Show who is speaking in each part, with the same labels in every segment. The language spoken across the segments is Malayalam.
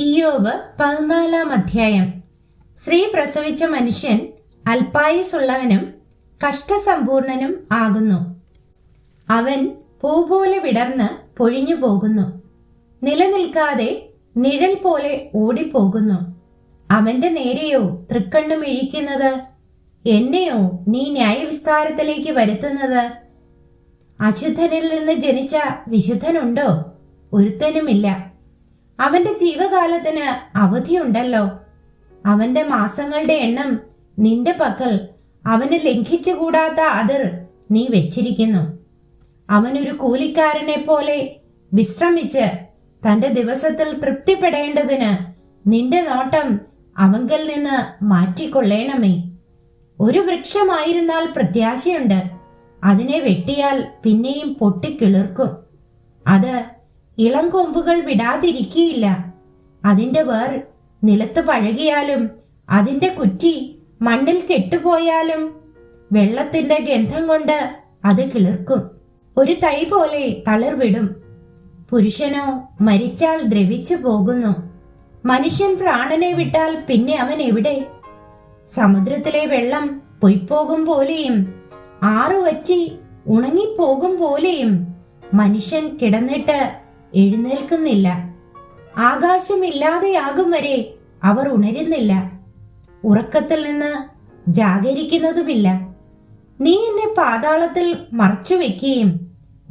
Speaker 1: ഇയോബ് പതിനാലാം അധ്യായം. സ്ത്രീ പ്രസവിച്ച മനുഷ്യൻ അല്പായുസുള്ളവനും കഷ്ടസമ്പൂർണനും ആകുന്നു. അവൻ പൂ പോലെ വിടർന്ന് പൊഴിഞ്ഞു പോകുന്നു. നിലനിൽക്കാതെ നിഴൽ പോലെ ഓടിപ്പോകുന്നു. അവന്റെ നേരെയോ തൃക്കണ്ണും ഇഴിക്കുന്നത് എന്നെയോ നീ ന്യായവിസ്താരത്തിലേക്ക് വരുത്തുന്നത്? അശുദ്ധനിൽ നിന്ന് ജനിച്ച വിശുദ്ധനുണ്ടോ? ഒരുത്തനുമില്ല. അവന്റെ ജീവകാലത്തിന് അവധിയുണ്ടല്ലോ. അവന്റെ മാസങ്ങളുടെ എണ്ണം നിന്റെ പക്കൽ അവന് ലംഘിച്ചുകൂടാത്ത അതിർ നീ വെച്ചിരിക്കുന്നു. അവനൊരു കൂലിക്കാരനെ പോലെ വിശ്രമിച്ച് തന്റെ ദിവസത്തിൽ തൃപ്തിപ്പെടേണ്ടതിന് നിന്റെ നോട്ടം അവങ്കൽ നിന്ന് മാറ്റിക്കൊള്ളേണമേ. ഒരു വൃക്ഷമായിരുന്നാൽ പ്രത്യാശയുണ്ട്. അതിനെ വെട്ടിയാൽ പിന്നെയും പൊട്ടിക്കിളിർക്കും. അത് ഇളം കൊമ്പുകൾ വിടാതിരിക്കിയില്ല. അതിന്റെ വേർ നിലത്ത് പഴകിയാലും അതിന്റെ കുറ്റി മണ്ണിൽ കെട്ടുപോയാലും വെള്ളത്തിന്റെ ഗന്ധം കൊണ്ട് അത് കിളിർക്കും. ഒരു തൈ പോലെ തളിർവിടും. പുരുഷനോ മരിച്ചാൽ ദ്രവിച്ചു പോകുന്നു. മനുഷ്യൻ പ്രാണനെ വിട്ടാൽ പിന്നെ അവൻ എവിടെ? സമുദ്രത്തിലെ വെള്ളം പൊയ്പോകും പോലെയും ആറുവറ്റി ഉണങ്ങിപ്പോകും പോലെയും മനുഷ്യൻ കിടന്നിട്ട് എഴുന്നേൽക്കുന്നില്ല. ആകാശമില്ലാതെയാകും വരെ അവർ ഉണരുന്നില്ല. ഉറക്കത്തിൽ നിന്ന് ജാഗരിക്കുന്നതുമില്ല. നീ എന്നെ പാതാളത്തിൽ മറച്ചു വെക്കുകയും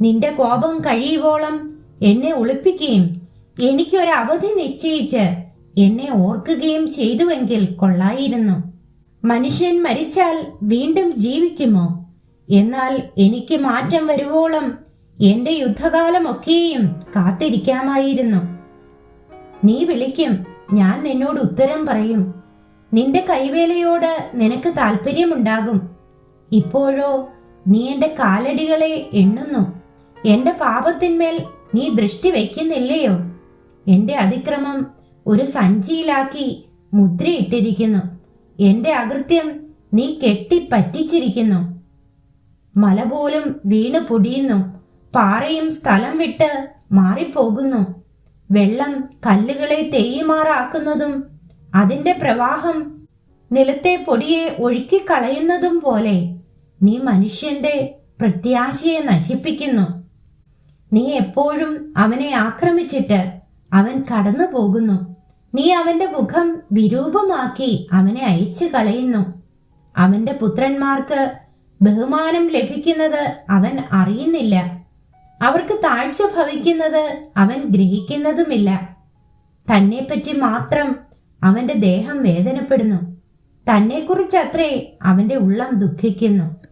Speaker 1: നിന്റെ കോപം കഴിയുവോളം എന്നെ ഒളിപ്പിക്കുകയും എനിക്കൊരവധി നിശ്ചയിച്ച് എന്നെ ഓർക്കുകയും ചെയ്തുവെങ്കിൽ കൊള്ളായിരുന്നു. മനുഷ്യൻ മരിച്ചാൽ വീണ്ടും ജീവിക്കുമോ? എന്നാൽ എനിക്ക് മാറ്റം വരുവോളം എന്റെ യുദ്ധകാലമൊക്കെയും കാത്തിരിക്കാമായിരുന്നു. നീ വിളിക്കും ഞാൻ നിന്നോട് ഉത്തരം പറയും. നിന്റെ കൈവേലയോട് നിനക്ക് താല്പര്യമുണ്ടാകും ഇപ്പോഴോ നീ എന്റെ കാലടികളെ എണ്ണുന്നു. എന്റെ പാപത്തിന്മേൽ നീ ദൃഷ്ടി വയ്ക്കുന്നില്ലയോ? എന്റെ അതിക്രമം ഒരു സഞ്ചിയിലാക്കി മുദ്രയിട്ടിരിക്കുന്നു. എന്റെ അകൃത്യം നീ കെട്ടിപ്പറ്റിച്ചിരിക്കുന്നു. മല പോലും വീണ് പൊടിയുന്നു പാറയും സ്ഥലം വിട്ട് മാറിപ്പോകുന്നു. വെള്ളം കല്ലുകളെ തെയ്യുമാറാക്കുന്നതും അതിന്റെ പ്രവാഹം നിലത്തെ പൊടിയെ ഒഴുക്കിക്കളയുന്നതും പോലെ നീ മനുഷ്യന്റെ പ്രത്യാശയെ നശിപ്പിക്കുന്നു. നീ എപ്പോഴും അവനെ ആക്രമിച്ചിട്ട് അവൻ കടന്നു പോകുന്നു നീ അവന്റെ മുഖം വിരൂപമാക്കി അവനെ അയച്ചു കളയുന്നു അവന്റെ പുത്രന്മാർക്ക് ബഹുമാനം ലഭിക്കുന്നത് അവൻ അറിയുന്നില്ല. അവർക്ക് താഴ്ച ഭവിക്കുന്നത് അവൻ ഗ്രഹിക്കുന്നതുമില്ല. തന്നെപ്പറ്റി മാത്രം അവന്റെ ദേഹം വേദനപ്പെടുന്നു. തന്നെക്കുറിച്ചത്രേ അവന്റെ ഉള്ളം ദുഃഖിക്കുന്നു.